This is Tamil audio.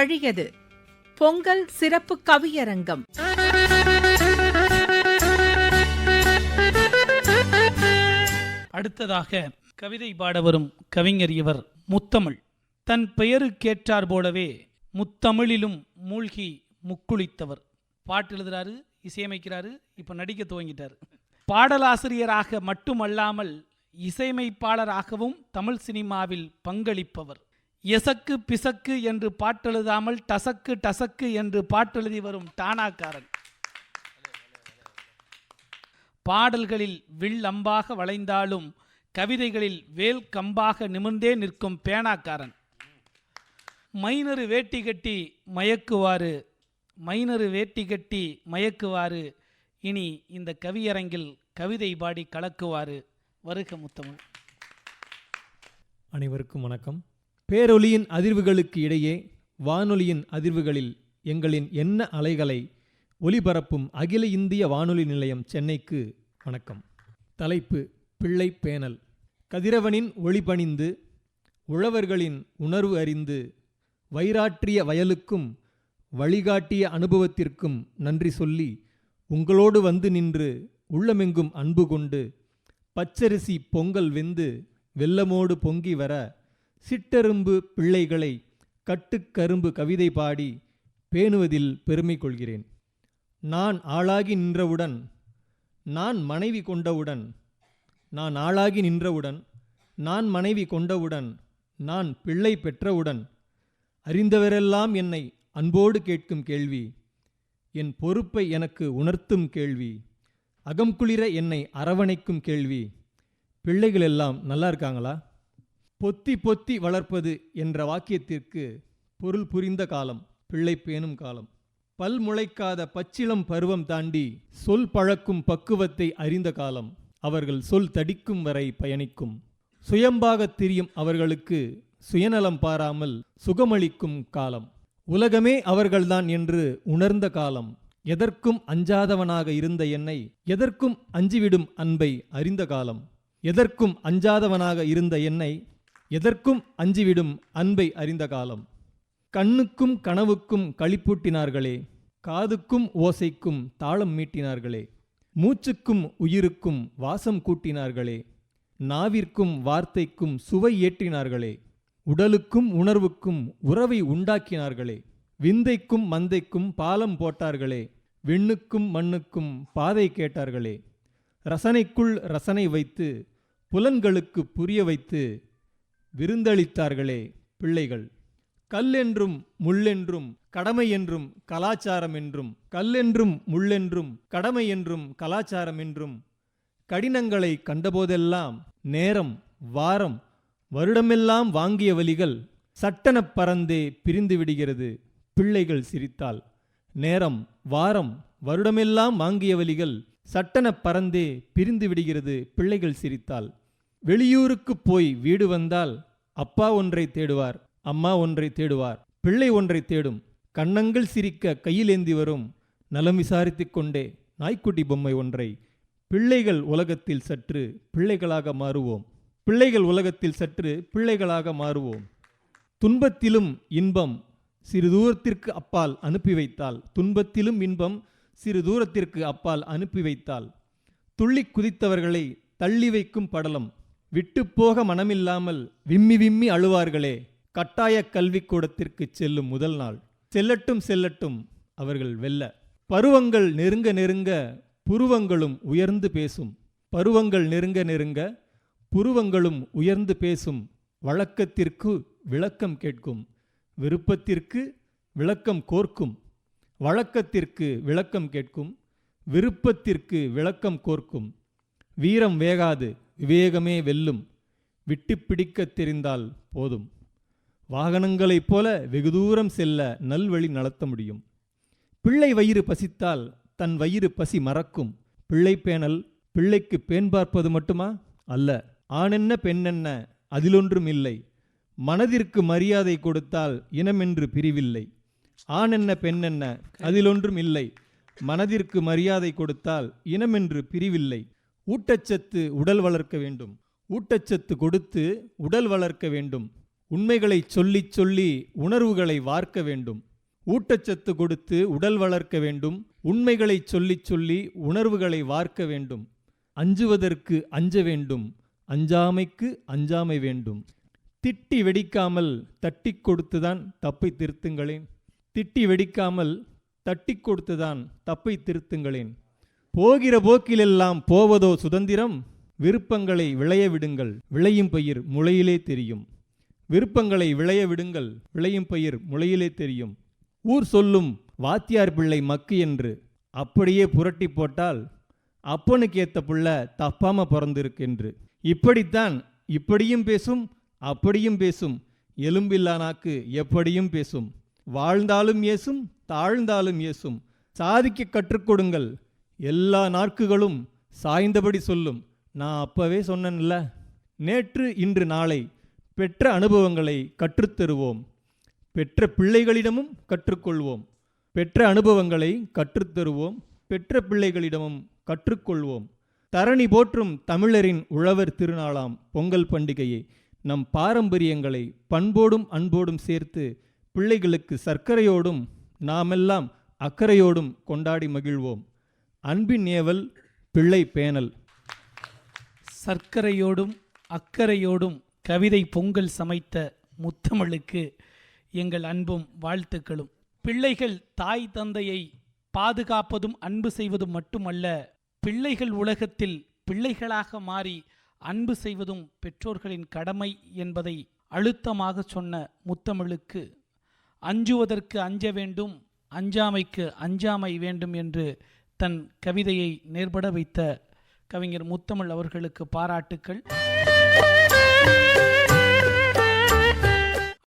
வழியது. பொங்கல் சிறப்பு கவியரங்கம். அடுத்ததாக கவிதை பாட வரும் கவிஞர் இவர் முத்தமிழ். தன் பெயருக்கேற்றார் போலவே முத்தமிழிலும் மூழ்கி முக்குளித்தவர். பாட்டு எழுதுறாரு இசையமைக்கிறாரு இப்போ நடிக்க துவங்கிட்டார். பாடலாசிரியராக மட்டுமல்லாமல் இசையமைப்பாளராகவும் தமிழ் சினிமாவில் பங்களிப்பவர். எசக்கு பிசக்கு என்று பாட்டெழுதாமல் டசக்கு டசக்கு என்று பாட்டெழுதி வரும் டானாக்காரன். பாடல்களில் வில் அம்பாக வளைந்தாலும் கவிதைகளில் வேல் கம்பாக நிமிர்ந்தே நிற்கும் பேனாக்காரன். மைனரு வேட்டி கட்டி மயக்குவாரு மைனரு வேட்டி கட்டி மயக்குவாரு இனி இந்த கவியரங்கில் கவிதை பாடி கலக்குவாரு வருக முத்தமிழ். அனைவருக்கும் வணக்கம். பேரொலியின் அதிர்வுகளுக்கு இடையே வானொலியின் அதிர்வுகளில் எங்களின் எண்ண அலைகளை ஒலிபரப்பும் அகில இந்திய வானொலி நிலையம் சென்னைக்கு வணக்கம். தலைப்பு பிள்ளை பேனல். கதிரவனின் ஒளிபணிந்து உழவர்களின் உணர்வு அறிந்து வைராற்றிய வயலுக்கும் வழிகாட்டிய அனுபவத்திற்கும் நன்றி சொல்லி உங்களோடு வந்து நின்று உள்ளமெங்கும் அன்பு கொண்டு பச்சரிசி பொங்கல் வெந்து வெல்லமோடு பொங்கி வர சிட்டெரும்பு பிள்ளைகளை கட்டுக்கரும்பு கவிதை பாடி பேணுவதில் பெருமை கொள்கிறேன். நான் ஆளாகி நின்றவுடன் நான் மனைவி கொண்டவுடன் நான் ஆளாகி நின்றவுடன் நான் மனைவி கொண்டவுடன் நான் பிள்ளை பெற்றவுடன் அறிந்தவரெல்லாம் என்னை அன்போடு கேட்கும் கேள்வி என் பொறுப்பை எனக்கு உணர்த்தும் கேள்வி அகம்குளிர என்னை அரவணைக்கும் கேள்வி பிள்ளைகள் எல்லாம் நல்லா இருக்காங்களா? பொத்தி பொத்தி வளர்ப்பது என்ற வாக்கியத்திற்கு பொருள் புரிந்த காலம் பிள்ளை பேணும் காலம். பல் முளைக்காத பச்சிளம் பருவம் தாண்டி சொல் பழக்கும் பக்குவத்தை அறிந்த காலம். அவர்கள் சொல் தடிக்கும் வரை பயணிக்கும். சுயம்பாகத் திரியும் அவர்களுக்கு சுயநலம் பாராமல் சுகமளிக்கும் காலம். உலகமே அவர்கள்தான் என்று உணர்ந்த காலம். எதற்கும் அஞ்சாதவனாக இருந்த என்னை எதற்கும் அஞ்சிவிடும் அன்பை அறிந்த காலம். எதற்கும் அஞ்சாதவனாக இருந்த என்னை எதற்கும் அஞ்சிவிடும் அன்பை அறிந்த காலம். கண்ணுக்கும் கனவுக்கும் களிப்பூட்டினார்களே காதுக்கும் ஓசைக்கும் தாளம் மீட்டினார்களே மூச்சுக்கும் உயிருக்கும் வாசம் கூட்டினார்களே நாவிற்கும் வார்த்தைக்கும் சுவை ஏற்றினார்களே உடலுக்கும் உணர்வுக்கும் உறவை உண்டாக்கினார்களே விந்தைக்கும் மந்தைக்கும் பாலம் போட்டார்களே விண்ணுக்கும் மண்ணுக்கும் பாதை கேட்டார்களே ரசனைக்குள் ரசனை வைத்து புலன்களுக்கு புரிய வைத்து விருந்தளித்தார்களே பிள்ளைகள். கல்லென்றும் முள்ளென்றும் கடமை என்றும் கலாச்சாரம் என்றும் கல்லென்றும் முள்ளென்றும் கடமை என்றும் கலாச்சாரம் என்றும் கடினங்களை கண்டபோதெல்லாம் நேரம் வாரம் வருடமெல்லாம் வாங்கிய வலிகள் சட்டன பறந்தே பிரிந்து விடுகிறது. பிள்ளைகள் சிரித்தால் நேரம் வாரம் வருடமெல்லாம் வாங்கிய வலிகள் சட்டன பறந்தே பிரிந்து விடுகிறது. பிள்ளைகள் சிரித்தால் வெளியூருக்குப் போய் வீடு வந்தால் அப்பா ஒன்றை தேடுவார் அம்மா ஒன்றை தேடுவார் பிள்ளை ஒன்றை தேடும். கண்ணங்கள் சிரிக்க கையிலேந்தி வரும். நலம் விசாரித்து கொண்டே நாய்க்குட்டி பொம்மை ஒன்றை. பிள்ளைகள் உலகத்தில் சற்று பிள்ளைகளாக மாறுவோம். பிள்ளைகள் உலகத்தில் சற்று பிள்ளைகளாக மாறுவோம். துன்பத்திலும் இன்பம் சிறு தூரத்திற்கு அப்பால் அனுப்பி வைத்தால். துன்பத்திலும் இன்பம் சிறு தூரத்திற்கு அப்பால் அனுப்பி வைத்தால். துள்ளி குதித்தவர்களை தள்ளி வைக்கும் படலம். விட்டுப்போக மனமில்லாமல் விம்மி விம்மி அழுவார்களே கட்டாய கல்விக்கூடத்திற்கு செல்லும் முதல் நாள். செல்லட்டும் செல்லட்டும் அவர்கள் வெல்ல. பருவங்கள் நெருங்க நெருங்க புருவங்களும் உயர்ந்து பேசும். பருவங்கள் நெருங்க நெருங்க புருவங்களும் உயர்ந்து பேசும். வழக்கத்திற்கு விளக்கம் கேட்கும். விருப்பத்திற்கு விளக்கம் கோர்க்கும். வழக்கத்திற்கு விளக்கம் கேட்கும். விருப்பத்திற்கு விளக்கம் கோர்க்கும். வீரம் வேகாது. விவேகமே வெல்லும் விட்டு பிடிக்கத் தெரிந்தால் போதும். வாகனங்களைப் போல வெகு தூரம் செல்ல நல்வழி நடத்த முடியும். பிள்ளை வயிறு பசித்தால் தன் வயிறு பசி மறக்கும். பிள்ளை பேணல் பிள்ளைக்கு பேன் பார்ப்பது மட்டுமா? அல்ல ஆணென்ன பெண்ணென்ன அதிலொன்றும் இல்லை. மனதிற்கு மரியாதை கொடுத்தால் இனமென்று பிரிவில்லை. ஆணென்ன பெண்ணென்ன அதிலொன்றும் இல்லை. மனதிற்கு மரியாதை கொடுத்தால் இனமென்று பிரிவில்லை. ஊட்டச்சத்து உடல் வளர்க்க வேண்டும். ஊட்டச்சத்து கொடுத்து உடல் வளர்க்க வேண்டும். உண்மைகளைச் சொல்லிச் சொல்லி உணர்வுகளை வார்க்க வேண்டும். ஊட்டச்சத்து கொடுத்து உடல் வளர்க்க வேண்டும். உண்மைகளைச் சொல்லிச் சொல்லி உணர்வுகளை வார்க்க வேண்டும். அஞ்சுவதற்கு அஞ்ச வேண்டும். அஞ்சாமைக்கு அஞ்சாமை வேண்டும். திட்டி வெடிக்காமல் தட்டி கொடுத்துதான் தப்பை திருத்துங்களேன். திட்டி வெடிக்காமல் தட்டி கொடுத்துதான் தப்பை திருத்துங்களேன். போகிற போக்கிலெல்லாம் போவதோ சுதந்திரம்? விருப்பங்களை விளைய விடுங்கள் விளையும் பயிர் முளையிலே தெரியும். விருப்பங்களை விளைய விடுங்கள் விளையும் பயிர் முளையிலே தெரியும். ஊர் சொல்லும் வாத்தியார் பிள்ளை மக்கு என்று அப்படியே புரட்டி போட்டால் அப்பனுக்கு ஏத்த புள்ள தப்பாம பிறந்திருக்கு என்று இப்படித்தான் இப்படியும் பேசும் அப்படியும் பேசும். எலும்பில்லா நாக்கு எப்படியும் பேசும். வாழ்ந்தாலும் ஏசும் தாழ்ந்தாலும் ஏசும். சாதிக்க கற்றுக்கொடுங்கள் எல்லா நாற்குகளும் சாய்ந்தபடி சொல்லும். நான் அப்பவே சொன்னேன்ல நேற்று இன்று நாளை பெற்ற அனுபவங்களை கற்றுத்தருவோம். பெற்ற பிள்ளைகளிடமும் கற்றுக்கொள்வோம். பெற்ற அனுபவங்களை கற்றுத்தருவோம். பெற்ற பிள்ளைகளிடமும் கற்றுக்கொள்வோம். தரணி போற்றும் தமிழரின் உழவர் திருநாளாம் பொங்கல் பண்டிகையை நம் பாரம்பரியங்களை பண்போடும் அன்போடும் சேர்த்து பிள்ளைகளுக்கு சர்க்கரையோடும் நாமெல்லாம் அக்கறையோடும் கொண்டாடி மகிழ்வோம். அன்பின் ஏவல் பிள்ளை பேணல். சர்க்கரையோடும் அக்கறையோடும் கவிதை பொங்கல் சமைத்த முத்தமிழுக்கு எங்கள் அன்பும் வாழ்த்துக்களும். பிள்ளைகள் தாய் தந்தையை பாதுகாப்பதும் அன்பு செய்வதும் மட்டுமல்ல பிள்ளைகள் உலகத்தில் பிள்ளைகளாக மாறி அன்பு செய்வதும் பெற்றோர்களின் கடமை என்பதை அழுத்தமாக சொன்ன முத்தமிழுக்கு அஞ்சுவதற்கு அஞ்ச வேண்டும் அஞ்சாமைக்கு அஞ்சாமை வேண்டும் என்று தன் கவிதையை நேர்பட வைத்த கவிஞர் முத்தமிழ் அவர்களுக்கு பாராட்டுக்கள்.